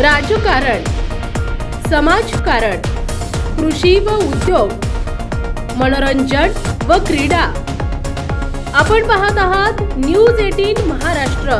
राजकारण समाजकारण कृषी व उद्योग मनोरंजन व क्रीडा. आपण पाहत आहात न्यूज एटीन महाराष्ट्र.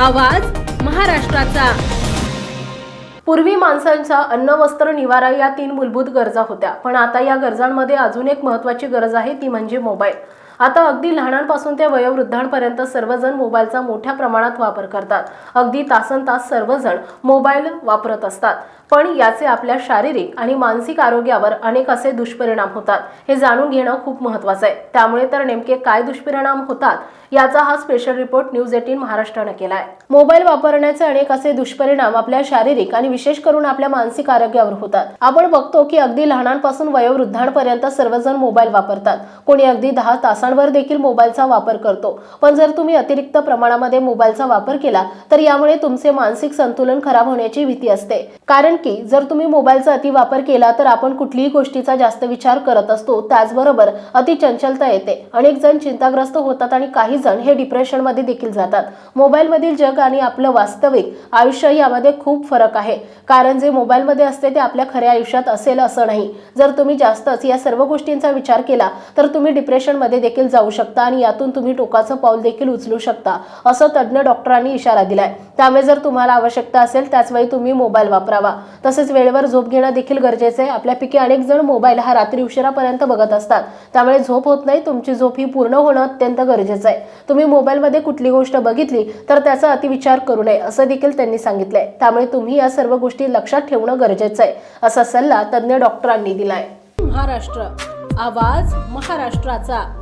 आवाज महाराष्ट्राचा. पूर्वी माणसांचा अन्न वस्त्र निवारा या तीन मूलभूत गरजा होत्या. पण आता या गरजांमध्ये अजून एक महत्त्वाची गरज आहे ती म्हणजे मोबाईल. आता अगदी लहानांपासून ते वयोवृद्धांपर्यंत सर्वजण मोबाईलचा मोठ्या प्रमाणात वापर करतात. अगदी तासन तास सर्वजण मोबाईल वापरत असतात. पण याचे आपल्या शारीरिक आणि मानसिक आरोग्यावर अनेक असे दुष्परिणाम होतात. हे जाणून घेणं खूप महत्वाचं आहे. त्यामुळे तर नेमके काय दुष्परिणाम होतात याचा हा स्पेशल रिपोर्ट न्यूज एटीन महाराष्ट्रानं केला आहे मोबाईल वापरण्याचे अनेक असे दुष्परिणाम आपल्या शारीरिक आणि विशेष करून आपल्या मानसिक आरोग्यावर होतात. आपण बघतो की अगदी लहानांपासून वयोवृद्धांपर्यंत सर्वजण मोबाईल वापरतात. कोणी अगदी दहा तासां तासांवर देखील मोबाईलचा वापर करतो. पण जर तुम्ही अतिरिक्त प्रमाणामध्ये मोबाईलचा वापर केला तर यामुळे तुमचे मानसिक संतुलन खराब होण्याची भीती असते. कारण की जर तुम्ही मोबाईलचा अतिवापर केला तर आपण कुठलीही गोष्टीचा जास्त विचार करत असतो त्याचबरोबर अति चंचलता येते. अनेक जण चिंताग्रस्त होतात आणि काही जण हे डिप्रेशनमध्ये देखील जातात. मोबाईलमधील जग आणि आपलं वास्तविक आयुष्य यामध्ये खूप फरक आहे. कारण जे मोबाईलमध्ये असते ते आपल्या खऱ्या आयुष्यात असेल असं नाही. जर तुम्ही जास्तच या सर्व गोष्टींचा विचार केला तर तुम्ही डिप्रेशनमध्ये देखील जाऊ शकता आणि यातून तुम्ही टोकाचं पाऊल देखील उचलू शकता असं तज्ज्ञ डॉक्टरांनी इशारा दिलाय. त्यामुळे जर तुम्हाला आवश्यकता असेल त्याचवेळी तुम्ही मोबाईल वापरावा. तसेच वेळेवर झोप घेणं देखील गरजेचं आहे. आपल्यापैकी अनेक जण मोबाईल हा रात्री उशिरापर्यंत बघत असतात. त्यामुळे झोप होत नाही तुमची झोप ही पूर्ण होणं अत्यंत गरजेचं आहे. तुम्ही मोबाईलमध्ये कुठली गोष्ट बघितली तर त्याचा अतिविचार करू नये असं देखील त्यांनी सांगितलंय. त्यामुळे तुम्ही या सर्व गोष्टी लक्षात ठेवणं गरजेचं आहे असा सल्ला तज्ज्ञ डॉक्टरांनी दिलाय. महाराष्ट्र. आवाज महाराष्ट्राचा.